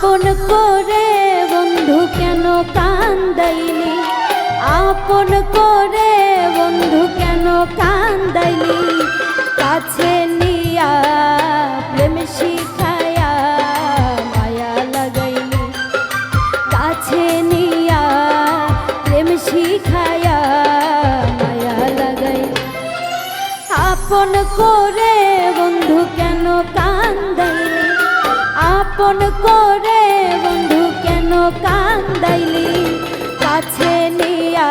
করে বন্ধু কেন কান্দাইলি? আপন করে বন্ধু কেন কান্দাইলি? কাছে নিয়া, প্রেম শিখায়া মায়া লাগাইলি। কাছে নিয়া, প্রেম শিখায়া মায়া লাগাইলি। আপন করে বন্ধু কেন কান্দাইলি? আপন করে বন্ধু কেন কান্দাইলি? কাছে নিয়া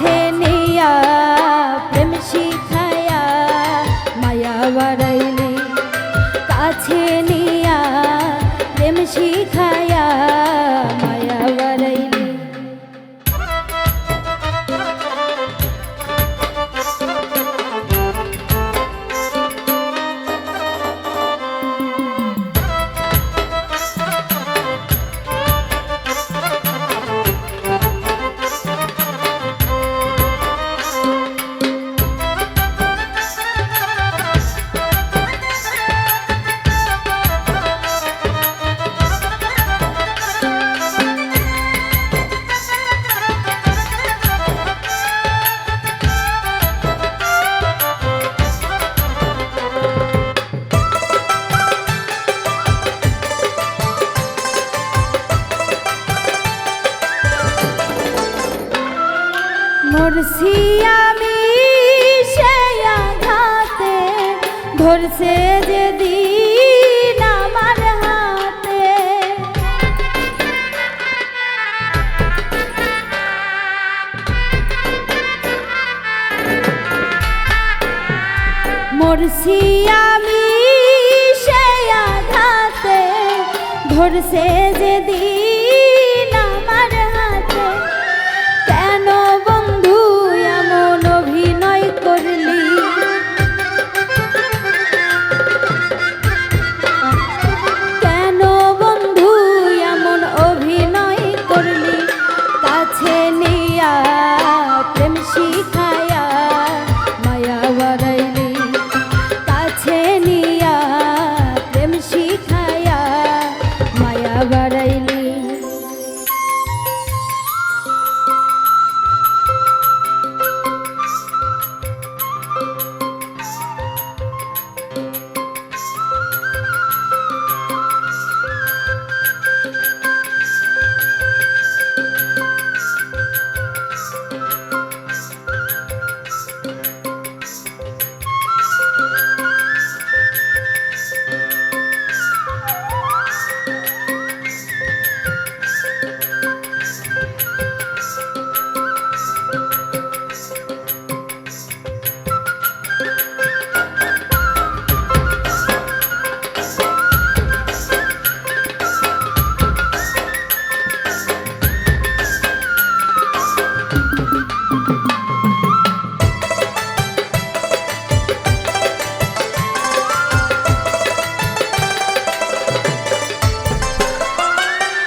কাছে নিয়া প্রেম শিখায়া মায়া বাড়াইলি কাছে নিয়া প্রেম শিখায়া মরছি আমি সেই আঘাতে, ধরছে যে দিন আমার হাতে। মরছি আমি সেই আঘাতে, ধরছে যে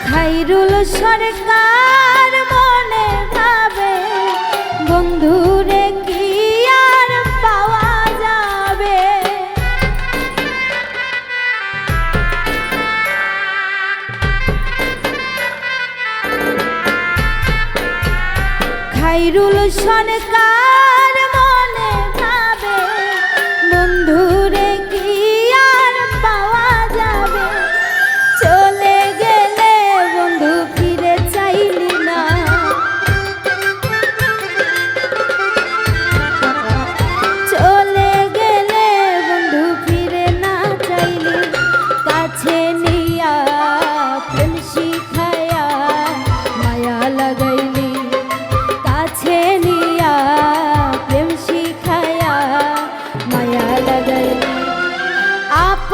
খাইরুল সরকার মনে ভাবে বন্ধুরে কি আর পাওয়া যাবে? খাইরুল সরকার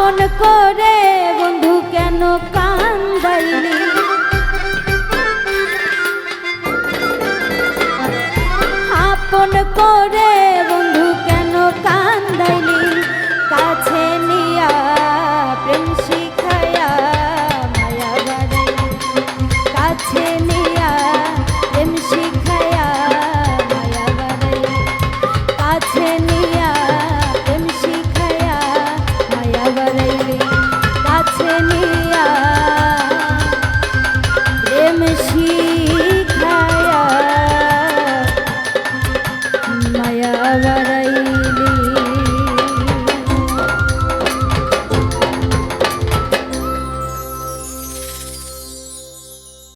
আপন করে